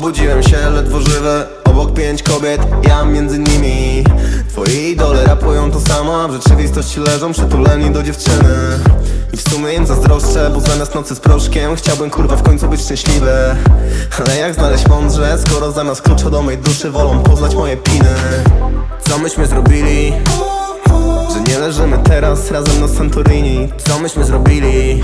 Obudziłem się ledwo żywy Obok pięć kobiet, ja między nimi Twoi idole rapują to samo A w rzeczywistości leżą przytuleni do dziewczyny I w sumie im zazdroszczę Bo zamiast nocy z proszkiem Chciałbym kurwa w końcu być szczęśliwy Ale jak znaleźć mądrze Skoro zamiast klucza do mej duszy Wolą poznać moje piny Co myśmy zrobili? Że nie leżymy teraz razem na Santorini Co myśmy zrobili?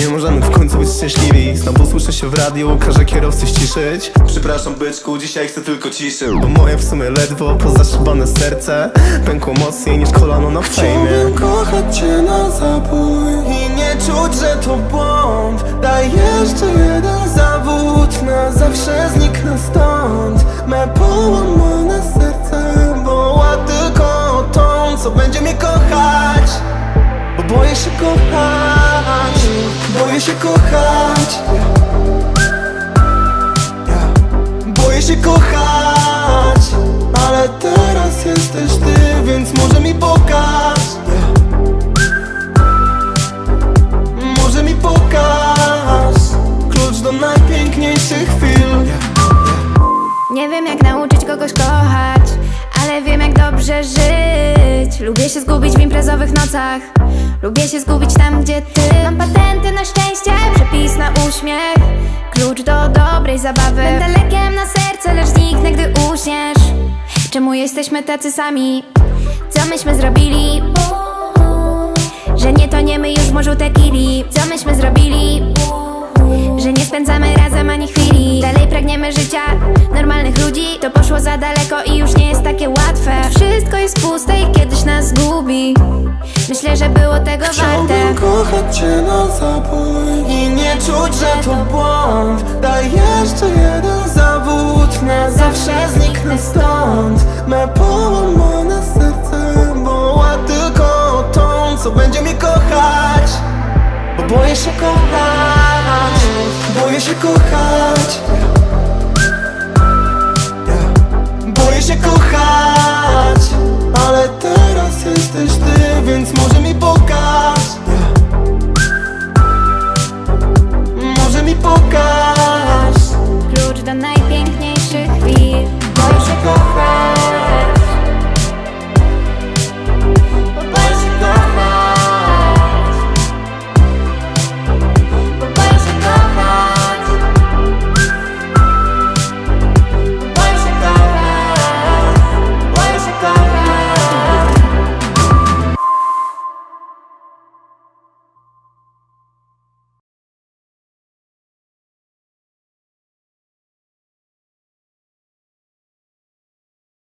Nie możemy w końcu być szczęśliwi. Znowu słyszę się w radiu, każę kierowcy ściszyć. Przepraszam byczku, dzisiaj chcę tylko ciszy. Bo moje w sumie ledwo pozaszybane serce Pękło mocniej niż kolano na fejmie Chciałbym kochać cię na zabój. I nie czuć, że to błąd. Daj jeszcze jeden zawód. Na zawsze zniknę stąd. Me połamane serce Woła tylko o tą, co będzie mnie kochać. Bo boję się kochać Boję się kochać. Boję się kochać Ale teraz jesteś ty, więc może mi pokaż. Może mi pokaż Klucz do najpiękniejszych chwil. Nie wiem jak nauczyć kogoś kochać Ale wiem jak dobrze żyć Lubię się zgubić w imprezowych nocach. Lubię się zgubić tam gdzie ty. Mam patenty na szczęście, przepis na uśmiech. Klucz do dobrej zabawy. Będę lekiem na serce, lecz zniknę gdy uśniesz. Czemu jesteśmy tacy sami? Co myśmy zrobili? Że nie toniemy już w morzu tequili. Co myśmy zrobili? Że nie spędzamy razem ani chwili. Dalej pragniemy życia normalnych ludzi. To poszło za daleko i już nie jest takie łatwe. Wszystko jest puste i kiedyś nas zgubi Myślę, że było tego Chciałbym warte. kochać cię na zabój I nie czuć, że to błąd. Daj jeszcze jeden zawód Na zawsze zniknę stąd. Me połamane serce Woła tylko tą, co będzie mnie kochać. Bo boję się kochać. Boję się kochać. Boję się kochać Ale teraz jesteś ty, więc może mi pokaż.